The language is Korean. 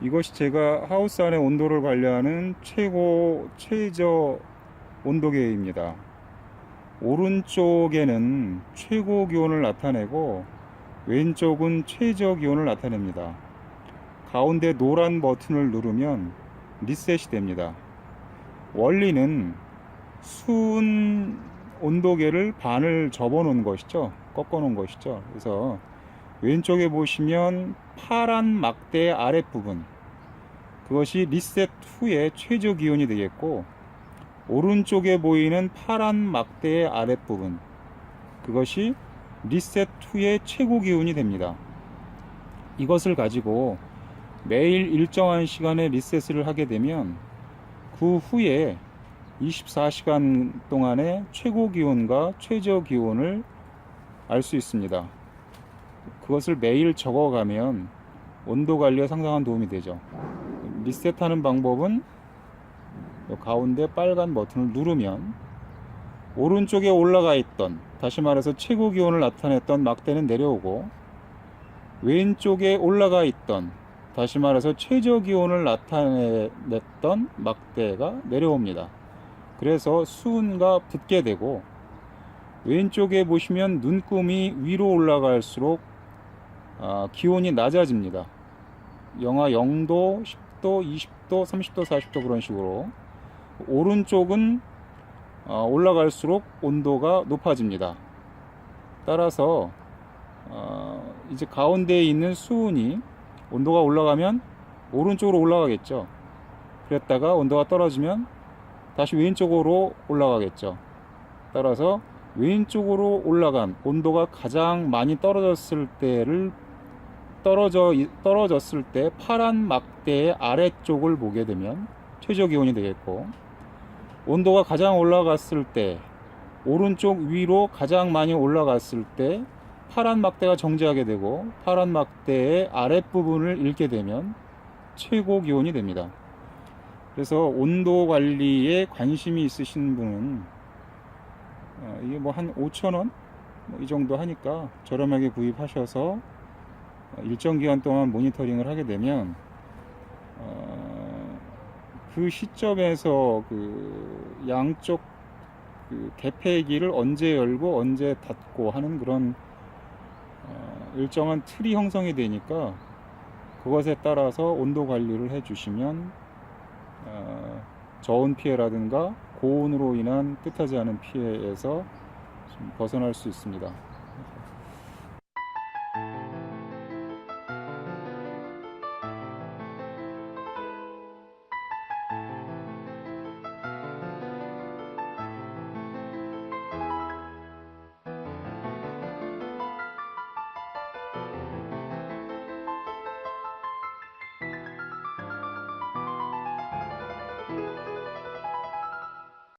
이것이 제가 하우스 안의 온도를 관리하는 최고 최저 온도계입니다. 오른쪽에는 최고 기온을 나타내고 왼쪽은 최저 기온을 나타냅니다. 가운데 노란 버튼을 누르면 리셋이 됩니다. 원리는 수은 온도계를 반을 접어 놓은 것이죠. 꺾어 놓은 것이죠. 그래서 왼쪽에 보시면 파란 막대 아랫부분 그것이 리셋 후의 최저 기온이 되겠고 오른쪽에 보이는 파란 막대의 아랫부분 그것이 리셋 후의 최고 기온이 됩니다. 이것을 가지고 매일 일정한 시간에 리셋을 하게 되면 그 후에 24시간 동안의 최고 기온과 최저 기온을 알 수 있습니다. 그것을 매일 적어가면 온도 관리에 상당한 도움이 되죠. 리셋하는 방법은 요 가운데 빨간 버튼을 누르면 오른쪽에 올라가 있던 다시 말해서 최고 기온을 나타냈던 막대는 내려오고 왼쪽에 올라가 있던 다시 말해서 최저 기온을 나타냈던 막대가 내려옵니다. 그래서 수은과 붙게 되고 왼쪽에 보시면 눈금이 위로 올라갈수록 아, 기온이 낮아집니다. 영하 0도, 10도, 20도, 30도, 40도 그런 식으로 오른쪽은 어, 올라갈수록 온도가 높아집니다. 따라서 어, 이제 가운데에 있는 수은이 온도가 올라가면 오른쪽으로 올라가겠죠. 그랬다가 온도가 떨어지면 다시 왼쪽으로 올라가겠죠. 따라서 왼쪽으로 올라간 온도가 가장 많이 떨어졌을 때를 떨어져 떨어졌을 때 파란 막대의 아래쪽을 보게 되면 최저 기온이 되겠고 온도가 가장 올라갔을 때 오른쪽 위로 가장 많이 올라갔을 때 파란 막대가 정지하게 되고 파란 막대의 아랫부분을 잃게 되면 최고 기온이 됩니다. 그래서 온도 관리에 관심이 있으신 분은 어, 이게 뭐 한 5천 원? 뭐이 정도 하니까 저렴하게 구입하셔서 어, 일정 기간 동안 모니터링을 하게 되면 어, 그 시점에서 그 양쪽 그 개폐기를 언제 열고 언제 닫고 하는 그런 어, 일정한 틀이 형성이 되니까 그것에 따라서 온도 관리를 해주시면 어, 저온 피해라든가 고온으로 인한 뜻하지 않은 피해에서 좀 벗어날 수 있습니다.